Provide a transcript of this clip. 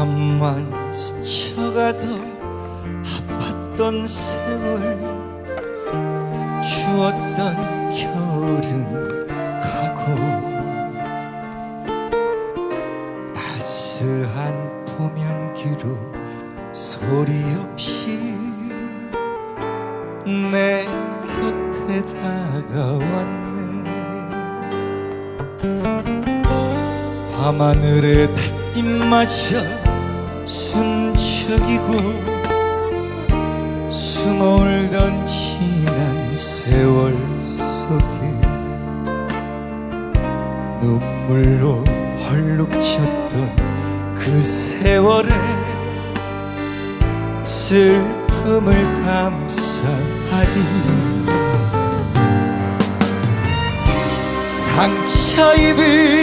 밤만 스쳐가도 아팠던 세월 추웠던 겨울은 가고 따스한 봄 향기로 소리 없이 내 곁에 다가왔네. 밤하늘의 달빛마저 숨죽이고 숨어올던 지난 세월 속에 눈물로 헐룩쳤던 그 세월에 슬픔을 감사하리. 상처 입은